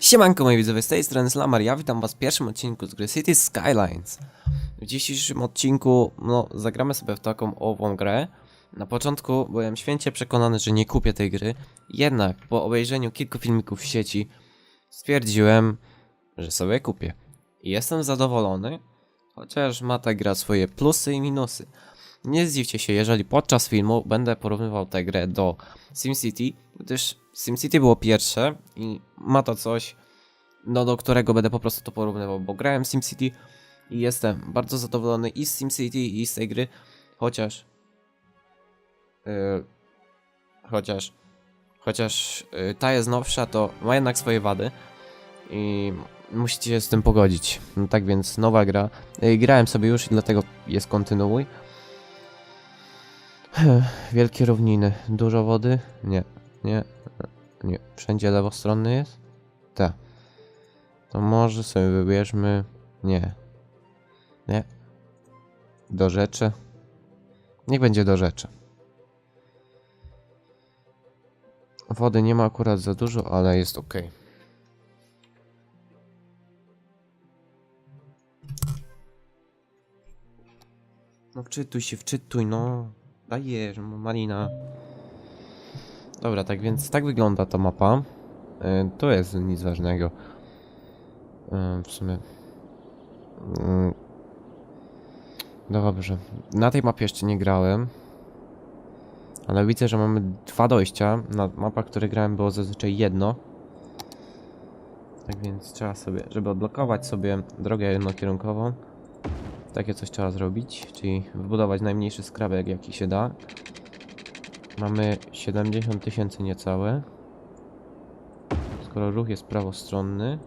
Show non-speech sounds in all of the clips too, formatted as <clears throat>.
Siemanko moi widzowie, z tej strony Slamar, ja witam was w pierwszym odcinku z gry City Skylines. W dzisiejszym odcinku, no, zagramy sobie w taką ową grę. Na początku byłem święcie przekonany, że nie kupię tej gry, jednak po obejrzeniu kilku filmików w sieci stwierdziłem, że sobie kupię. I jestem zadowolony, chociaż ma ta gra swoje plusy i minusy. Nie zdziwcie się, jeżeli podczas filmu będę porównywał tę grę do SimCity, gdyż SimCity było pierwsze i ma to coś, no do którego będę po prostu to porównywał, bo grałem w SimCity i jestem bardzo zadowolony i z SimCity i z tej gry, chociaż yy, chociaż chociaż yy, ta jest nowsza, to ma jednak swoje wady i musicie się z tym pogodzić. No tak więc nowa gra. Yy, grałem sobie już i dlatego jest kontynuuj. <sighs> Wielkie równiny. Dużo wody? Nie. Nie. Nie. Wszędzie lewostronny jest? Tak. To może sobie wybierzmy... Nie. Nie. Do rzeczy. Niech będzie do rzeczy. Wody nie ma akurat za dużo, ale jest ok. No wczytuj się, wczytuj, no. Dajesz, no, Marina. Dobra, tak więc tak wygląda ta mapa. E, to jest nic ważnego. E, w sumie. Mm. Dobrze. Na tej mapie jeszcze nie grałem. Ale widzę, że mamy dwa dojścia. Na mapach, które grałem było zazwyczaj jedno. Tak więc trzeba sobie, żeby odblokować sobie drogę jednokierunkową. Takie coś trzeba zrobić, czyli wybudować najmniejszy skrawek jaki się da. Mamy 70 tysięcy niecałe. Skoro ruch jest prawostronny,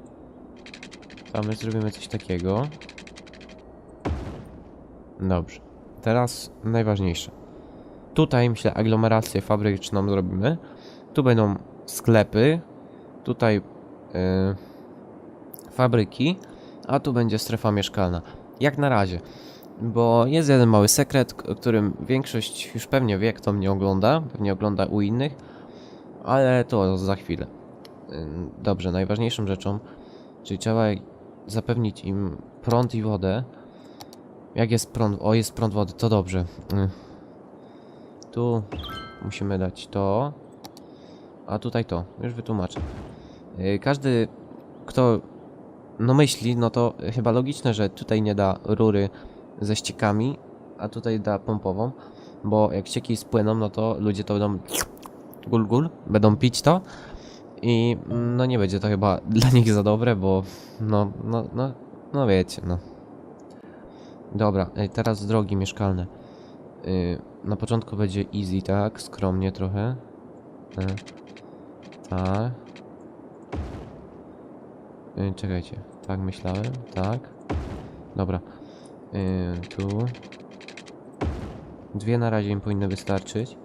to my zrobimy coś takiego. Dobrze. Teraz najważniejsze. Tutaj myślę aglomerację fabryczną zrobimy. Tu będą sklepy. Tutaj yy, fabryki. A tu będzie strefa mieszkalna. Jak na razie. Bo jest jeden mały sekret, o którym większość już pewnie wie, kto mnie ogląda. Pewnie ogląda u innych. Ale to za chwilę. Dobrze, najważniejszą rzeczą, czyli trzeba zapewnić im prąd i wodę. Jak jest prąd? O, jest prąd wody, to dobrze. Tu musimy dać to. A tutaj to. Już wytłumaczę. Yy, Każdy, kto no myśli, no to chyba logiczne, że tutaj nie da rury ze ściekami, a tutaj da pompową, bo jak ścieki spłyną, no to ludzie to będą gul gul, będą pić to i no nie będzie to chyba <laughs> dla nich za dobre, bo no, no, no, no wiecie, no. Dobra, teraz drogi mieszkalne. Yy, na początku będzie easy, tak? Skromnie trochę. Yy, tak. Yy, czekajcie, tak myślałem, tak. Dobra. Yy, tu. Dwie na razie im powinny wystarczyć.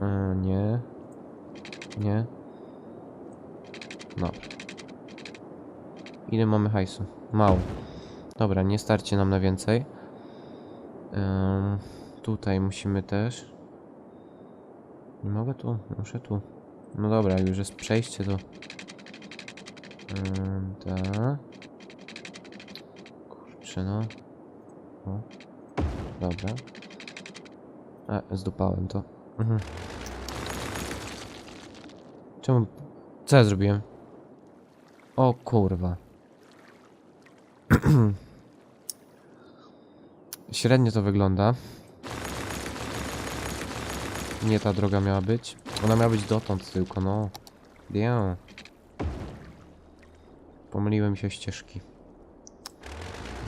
Yy, nie. Nie. Dobra. Ile mamy hajsu? Mało. Dobra, nie starcie nam na więcej. Yy, tutaj musimy też. Nie mogę tu, muszę tu. No dobra, już jest przejście to. Ym, tak. Kurczę no. O. Dobra. A, zdupałem to. Mhm. Czemu... Co ja zrobiłem? O kurwa. <clears throat> Średnio to wygląda. Nie ta droga miała być. Ona miała być dotąd tylko, no. Wiem. Pomyliłem się ścieżki.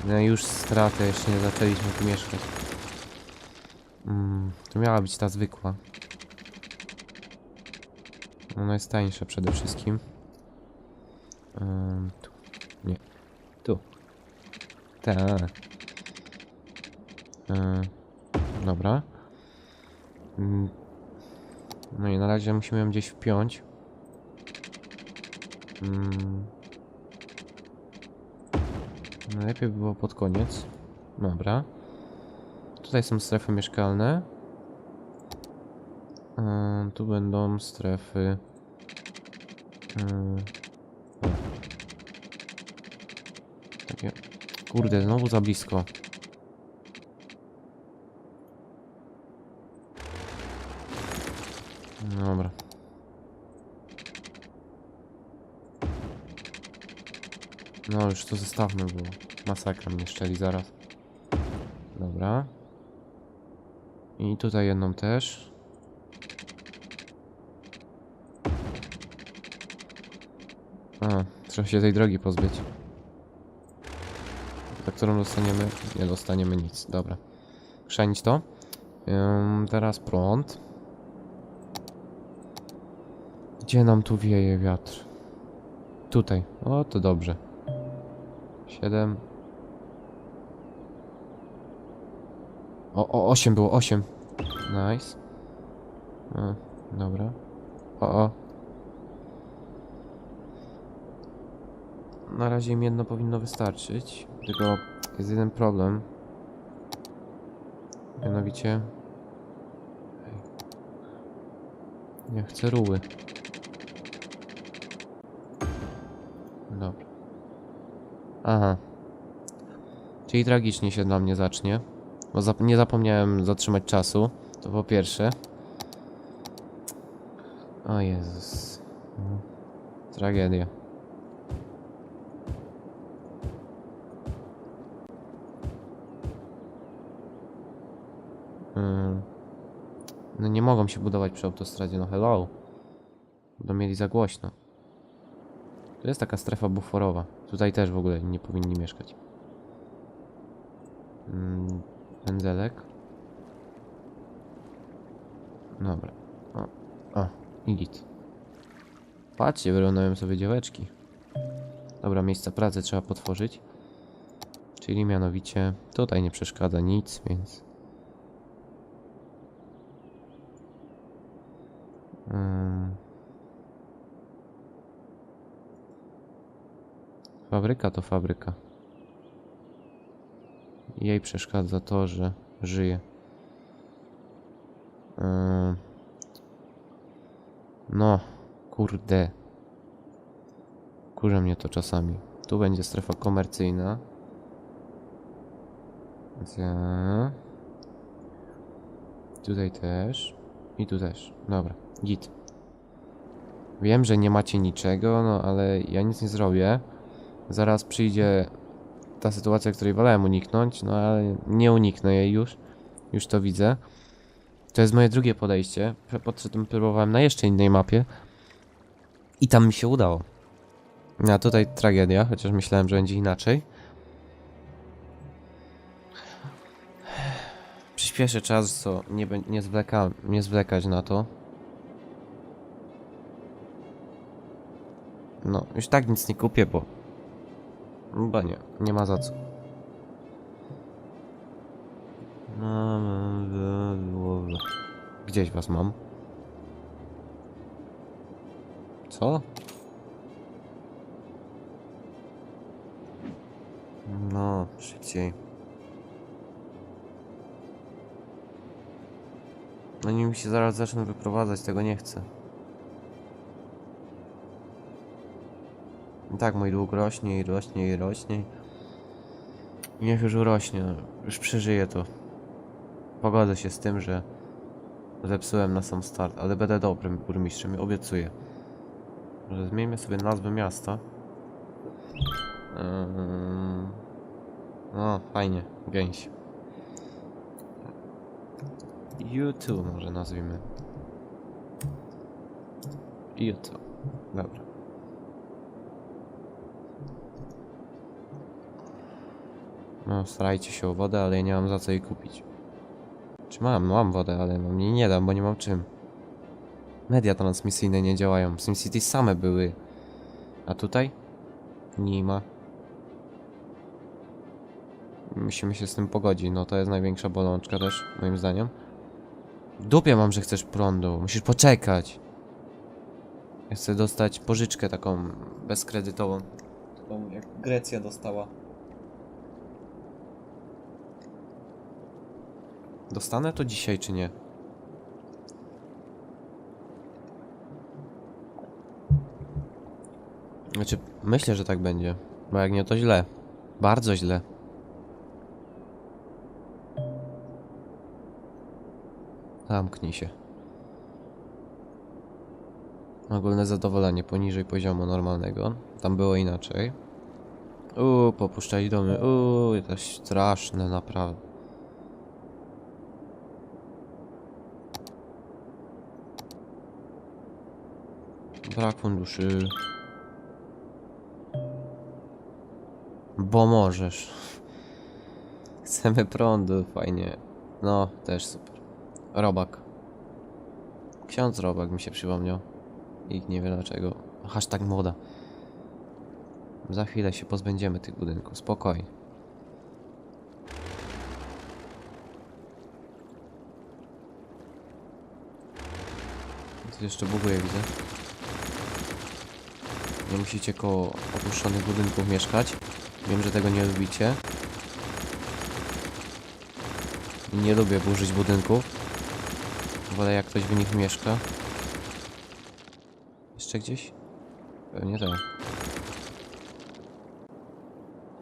No już stratę, jeszcze nie zaczęliśmy tu mieszkać. Mm, to miała być ta zwykła. Ona jest tańsza przede wszystkim. Ym, tu. Nie. Tu. Ta. Yy, dobra. Mm. No i na razie musimy ją gdzieś wpiąć. Mm. Najlepiej by było pod koniec. Dobra. Tutaj są strefy mieszkalne. Yy, tu będą strefy. Yy, Takie... Kurde, znowu za blisko. Dobra. No już to zostawmy, bo masakra mnie szczeli zaraz. Dobra. I tutaj jedną też. A, trzeba się tej drogi pozbyć. Za którą dostaniemy? Nie dostaniemy nic. Dobra. Chrzanić to. Ym, teraz prąd. Gdzie nam tu wieje wiatr? Tutaj. O, to dobrze. Siedem. O, o, osiem było, osiem. Nice. O, dobra. O, o. Na razie im jedno powinno wystarczyć. Tylko jest jeden problem. Mianowicie... Nie chcę ruły. Dobra. Aha. Czyli tragicznie się dla mnie zacznie. Bo zap nie zapomniałem zatrzymać czasu. To po pierwsze. O Jezus. Tragedia. Ym. No nie mogą się budować przy autostradzie, no hello. Będą mieli za głośno. Tu jest taka strefa buforowa. Tutaj też w ogóle nie powinni mieszkać. Mm, pędzelek. Dobra. O, o i git. Patrzcie, wyrąbałem sobie działeczki. Dobra, miejsca pracy trzeba potworzyć. Czyli mianowicie tutaj nie przeszkadza nic, więc... Ym. Fabryka to fabryka. Jej przeszkadza to, że żyje. Ym. No, kurde. Kurza mnie to czasami. Tu będzie strefa komercyjna. Ja- Tutaj też. I tu też. Dobra, git. Wiem, że nie macie niczego, no ale ja nic nie zrobię. Zaraz przyjdzie ta sytuacja, której wolałem uniknąć, no ale nie uniknę jej już. Już to widzę. To jest moje drugie podejście. Przed tym próbowałem na jeszcze innej mapie. I tam mi się udało. A tutaj tragedia, chociaż myślałem, że będzie inaczej. Przyspieszę czas, co nie, nie, zwleka, nie zwlekać na to. No, już tak nic nie kupię, bo... Chyba nie, nie ma za co. Gdzieś was mam. Co? No, szybciej. Oni mi się zaraz zaczną wyprowadzać, tego nie chcę. Tak mój dług rośnie i rośnie i rośnie. Niech już urośnie, już przeżyję to. Pogodzę się z tym, że zepsułem na sam start, ale będę dobrym burmistrzem, obiecuję. Może zmieńmy sobie nazwę miasta. Ym... No, fajnie, gęś. YouTube może nazwijmy. YouTube. Dobra. No, starajcie się o wodę, ale ja nie mam za co jej kupić. Czy mam? Mam wodę, ale no, mnie nie dam, bo nie mam czym. Media transmisyjne nie działają. SimCity same były. A tutaj? Nie ma. Musimy się z tym pogodzić, no to jest największa bolączka też, moim zdaniem. Dupie mam, że chcesz prądu. Musisz poczekać. Ja chcę dostać pożyczkę taką bezkredytową. Taką jak Grecja dostała. Dostanę to dzisiaj czy nie? Znaczy, myślę, że tak będzie. Bo jak nie, to źle. Bardzo źle. Zamknij się. Ogólne zadowolenie poniżej poziomu normalnego. Tam było inaczej. Uuu, popuszczać domy. Uuu, to straszne, naprawdę. Brak funduszy. Bo możesz. Chcemy prądu, fajnie. No, też super. Robak. Ksiądz Robak mi się przypomniał. I nie wiem dlaczego. Hashtag moda. Za chwilę się pozbędziemy tych budynków. Spokojnie. Tu jeszcze buguje, widzę. Nie musicie koło opuszczonych budynków mieszkać. Wiem, że tego nie lubicie. Nie lubię burzyć budynków. Wolę jak ktoś w nich mieszka. Jeszcze gdzieś? Pewnie tak.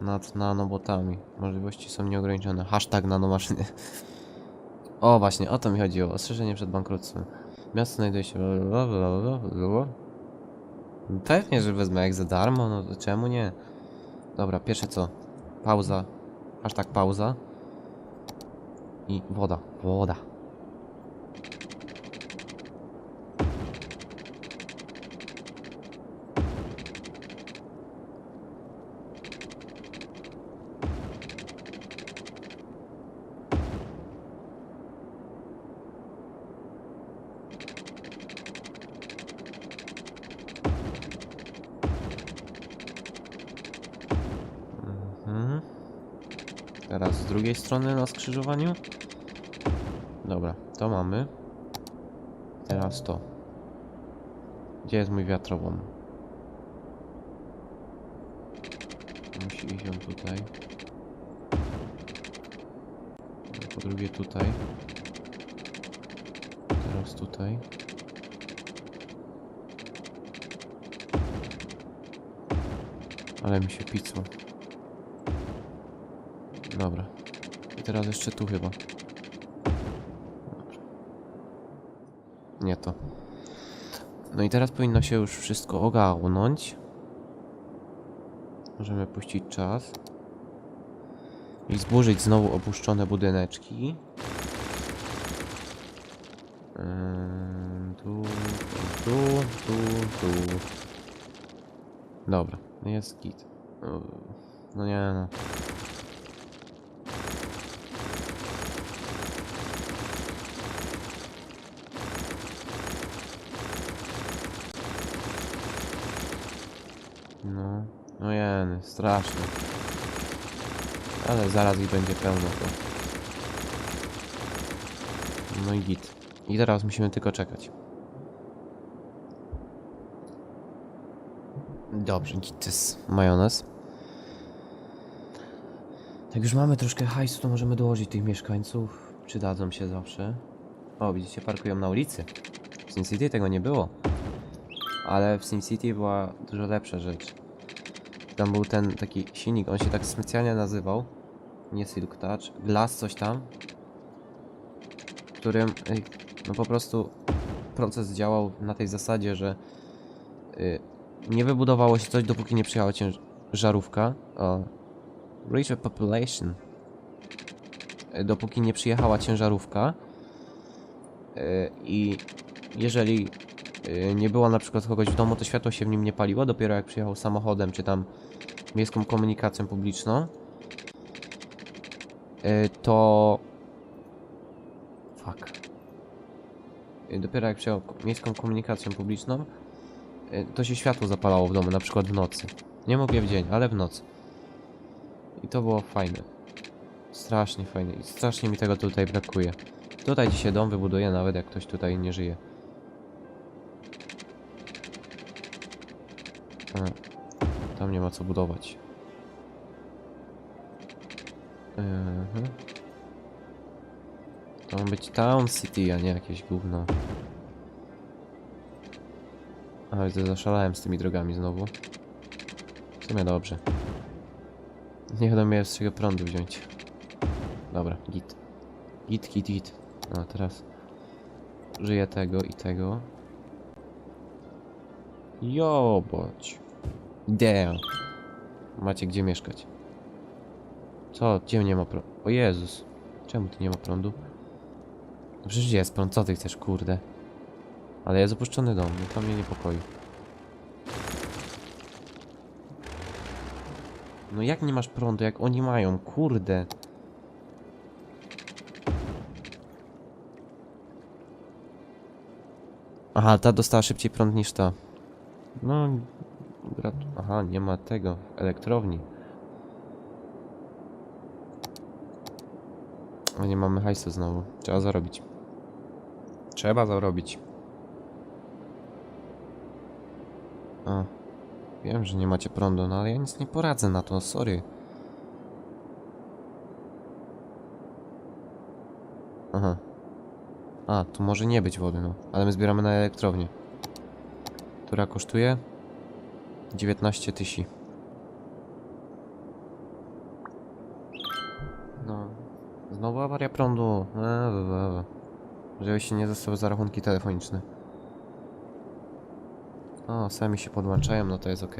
Nad nanobotami. Możliwości są nieograniczone. Hashtag nanomaszyny. O, właśnie, o to mi chodziło. Ostrzeżenie przed bankructwem. Miasto znajduje się... Pewnie, że wezmę jak za darmo, no to czemu nie? Dobra, pierwsze co? Pauza. Hashtag pauza. I woda. Woda. Mhm. Teraz z drugiej strony na skrzyżowaniu. Dobra, to mamy. Teraz to. Gdzie jest mój wiatrową? Musi iść on tutaj. Po drugie tutaj. Teraz tutaj. Ale mi się picło. Dobra. I teraz jeszcze tu chyba. Nie to. No i teraz powinno się już wszystko ogarnąć. Możemy puścić czas. I zburzyć znowu opuszczone budyneczki. Ym, Tu, tu, tu, tu. Dobra, jest git. No nie. No, no jeny, straszne. Ale zaraz ich będzie pełno to. No i git. I teraz musimy tylko czekać. Dobrze, git jest majonez. Jak już mamy troszkę hajsu, to możemy dołożyć tych mieszkańców. Przydadzą się zawsze. O, widzicie, parkują na ulicy. W SimCity tego nie było. Ale w SimCity była dużo lepsza rzecz. Tam był ten taki silnik, on się tak specjalnie nazywał. Nie Silk Touch, Glass coś tam. Którym no po prostu proces działał na tej zasadzie, że y, nie wybudowało się coś, dopóki nie przyjechała ciężarówka. O, reach a population. Y, Dopóki nie przyjechała ciężarówka. Y, I jeżeli nie było na przykład kogoś w domu, to światło się w nim nie paliło. Dopiero jak przyjechał samochodem, czy tam miejską komunikacją publiczną, y, to. Fuck. Y, Dopiero jak przyjechał miejską komunikacją publiczną, y, to się światło zapalało w domu, na przykład w nocy. Nie mówię w dzień, ale w nocy. I to było fajne. Strasznie fajne. I strasznie mi tego tutaj brakuje. Tutaj dzisiaj dom wybuduję, nawet jak ktoś tutaj nie żyje. A, tam nie ma co budować. Mhm. To ma być Town City, a nie jakieś gówno. Ale to zaszalałem z tymi drogami znowu. W sumie dobrze. Nie będę miał z czego prądu wziąć. Dobra, git. Git, git, git. No teraz użyję tego i tego. Jobać. Damn. Macie gdzie mieszkać. Co? Gdzie nie ma prądu? O Jezus. Czemu tu nie ma prądu? No przecież jest prąd, co ty chcesz, kurde? Ale jest opuszczony dom, no to mnie niepokoi. No jak nie masz prądu, jak oni mają, kurde. Aha, ta dostała szybciej prąd niż ta. No, grat... Aha, nie ma tego, elektrowni. A nie mamy hajsu znowu. Trzeba zarobić. Trzeba zarobić. A. Wiem, że nie macie prądu, no ale ja nic nie poradzę na to, sorry. Aha. A, tu może nie być wody, no. Ale my zbieramy na elektrownię. Która kosztuje? 19 tysięcy. No. Znowu awaria prądu. We. Żeby się nie zostały za rachunki telefoniczne. O, sami się podłączają, no to jest ok.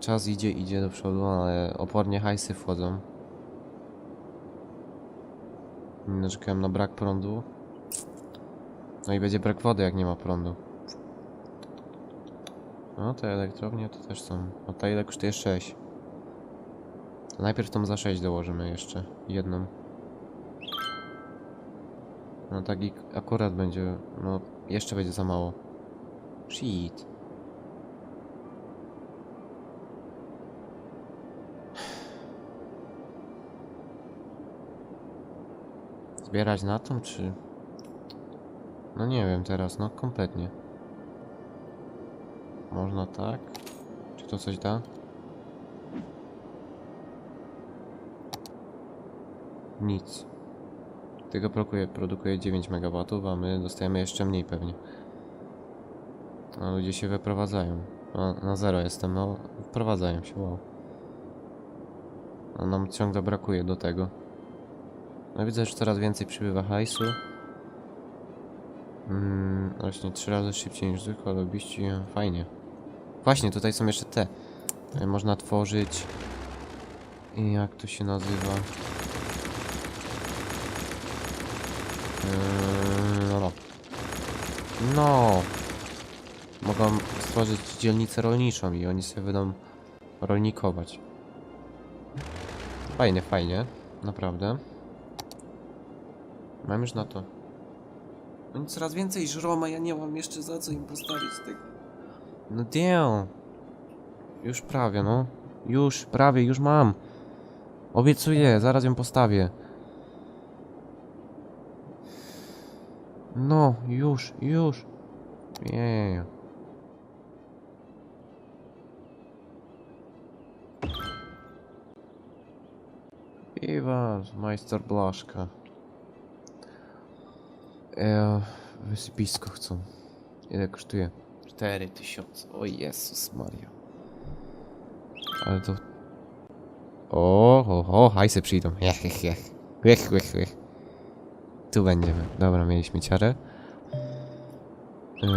Czas idzie, idzie do przodu, ale opornie hajsy wchodzą. Narzekałem na brak prądu. No i będzie brak wody, jak nie ma prądu. No, te elektrownie to też są. O, ta ile kosztuje 6. To najpierw tą za 6 dołożymy jeszcze. Jedną. No tak akurat będzie, no jeszcze będzie za mało. Shit. Zbierać na tą, czy... No nie wiem teraz, no kompletnie. Można tak? Czy to coś da? Nic. Tego produkuje, produkuje 9 MW, a my dostajemy jeszcze mniej pewnie. A ludzie się wyprowadzają. A, na zero jestem, no wprowadzają się, wow. A nam ciągle brakuje do tego. No widzę, że coraz więcej przybywa hajsu. Mm, właśnie trzy razy szybciej niż zwykle, lobbyści, e, fajnie. Właśnie, tutaj są jeszcze te. E, Można tworzyć... Jak to się nazywa? No, no. No. Mogą stworzyć dzielnicę rolniczą i oni sobie będą rolnikować. Fajnie, fajnie. Naprawdę. Mam już na to. Oni coraz więcej żrą, ja nie mam jeszcze za co im postawić tego. No damn. Już prawie, no. Już, prawie, już mam. Obiecuję, zaraz ją postawię. No, już, już. Jej. Piwa, majster Blaszka. E, wysypisko chcą. Ile kosztuje? 4000. O Jezus Maria. Ale to... O, o, o, hajsy przyjdą. <laughs> Jech, jech, jech. Jech, jech, jech. Tu będziemy. Dobra, mieliśmy ciarę. Yy,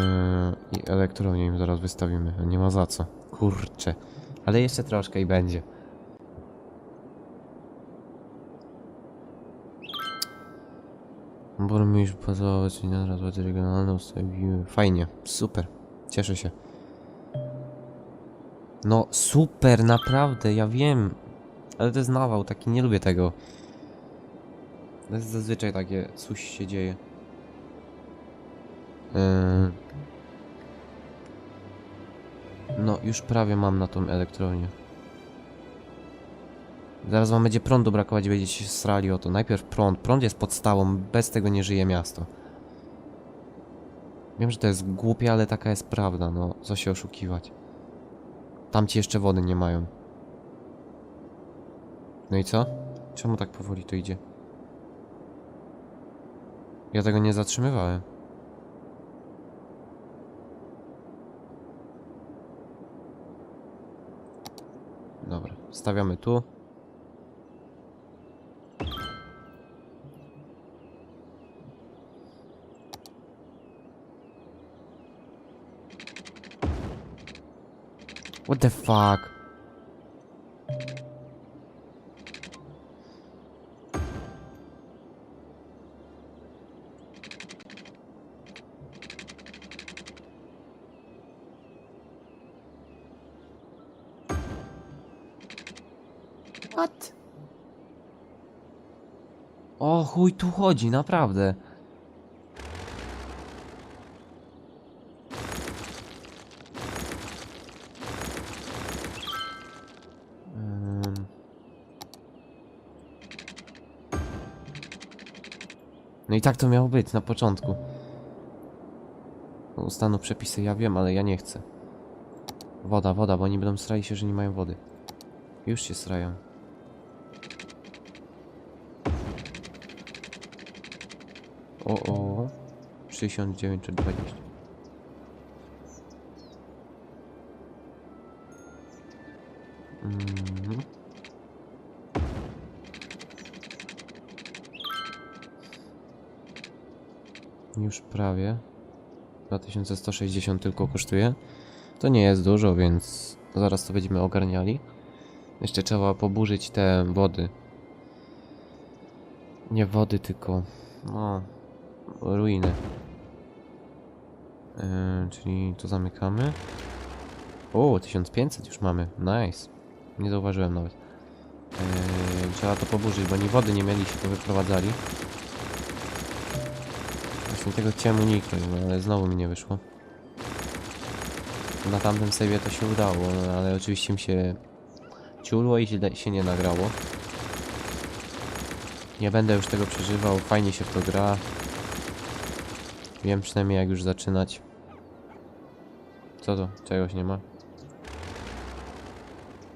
I elektrownię im zaraz wystawimy. Nie ma za co. Kurczę. Ale jeszcze troszkę i będzie. Na rozwoju regionalną ustawiły. Fajnie, super. Cieszę się. No super, naprawdę, ja wiem. Ale to jest nawał, taki nie lubię tego. To jest zazwyczaj takie, coś się dzieje. Yy. No, już prawie mam na tą elektrownię. Zaraz wam będzie prądu brakować będziecie się srali o to. Najpierw prąd. Prąd jest podstawą, bez tego nie żyje miasto. Wiem, że to jest głupie, ale taka jest prawda, no. Co się oszukiwać. Tamci jeszcze wody nie mają. No i co? Czemu tak powoli to idzie? Ja tego nie zatrzymywałem. Dobra, stawiamy tu. What the fuck? What? O chuj tu chodzi, naprawdę. No i tak to miało być na początku. Ustaną przepisy, ja wiem, ale ja nie chcę. Woda, woda, bo oni będą strali się, że nie mają wody. Już się srają. O, o. 69 czy 20. Już prawie. 2160 tylko kosztuje. To nie jest dużo, więc zaraz to będziemy ogarniali. Jeszcze trzeba poburzyć te wody. Nie wody, tylko no, ruiny. Yy, czyli to zamykamy. O, 1500 już mamy. Nice. Nie zauważyłem nawet. Yy, trzeba to poburzyć, bo oni wody nie mieli, się to wyprowadzali. Właśnie tego chciałem uniknąć, no, ale znowu mi nie wyszło. Na tamtym save'ie to się udało, no, ale oczywiście mi się ciulło i źle się nie nagrało. Nie będę już tego przeżywał, fajnie się w to gra. Wiem przynajmniej jak już zaczynać. Co to? Czegoś nie ma?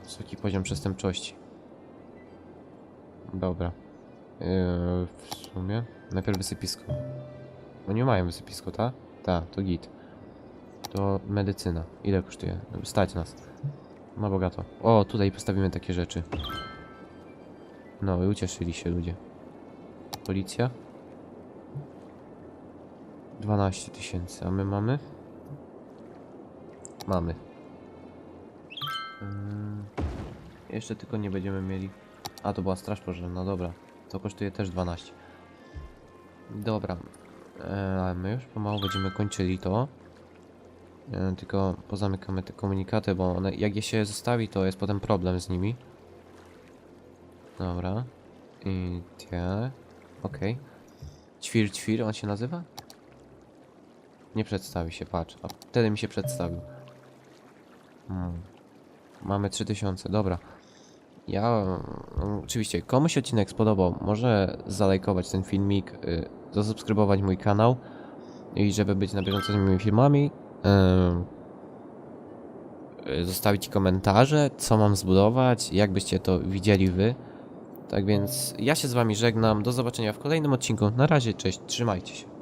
Wysoki poziom przestępczości. Dobra. Yy, w sumie. Najpierw wysypisko. No nie mają wysypisko, ta? Ta, to git. To medycyna. Ile kosztuje? Stać nas. Ma bogato. O, tutaj postawimy takie rzeczy. No i ucieszyli się ludzie. Policja? 12 tysięcy, a my mamy? Mamy. Mm, jeszcze tylko nie będziemy mieli. A to była straż pożarna, dobra. To kosztuje też 12. Dobra. E, a my już pomału będziemy kończyli to. E, tylko pozamykamy te komunikaty, bo one, jak je się zostawi, to jest potem problem z nimi. Dobra. I tie. Okej. Ćwir, ćwir, on się nazywa? Nie przedstawi się, patrz. A wtedy mi się przedstawił. Hmm. Mamy 3000, dobra. Ja, mm, oczywiście, komuś odcinek spodobał, może zalajkować ten filmik, y, zasubskrybować mój kanał i żeby być na bieżąco z moimi filmami, y, zostawić komentarze, co mam zbudować, jak byście to widzieli wy. Tak więc ja się z wami żegnam, do zobaczenia w kolejnym odcinku. Na razie, cześć, trzymajcie się.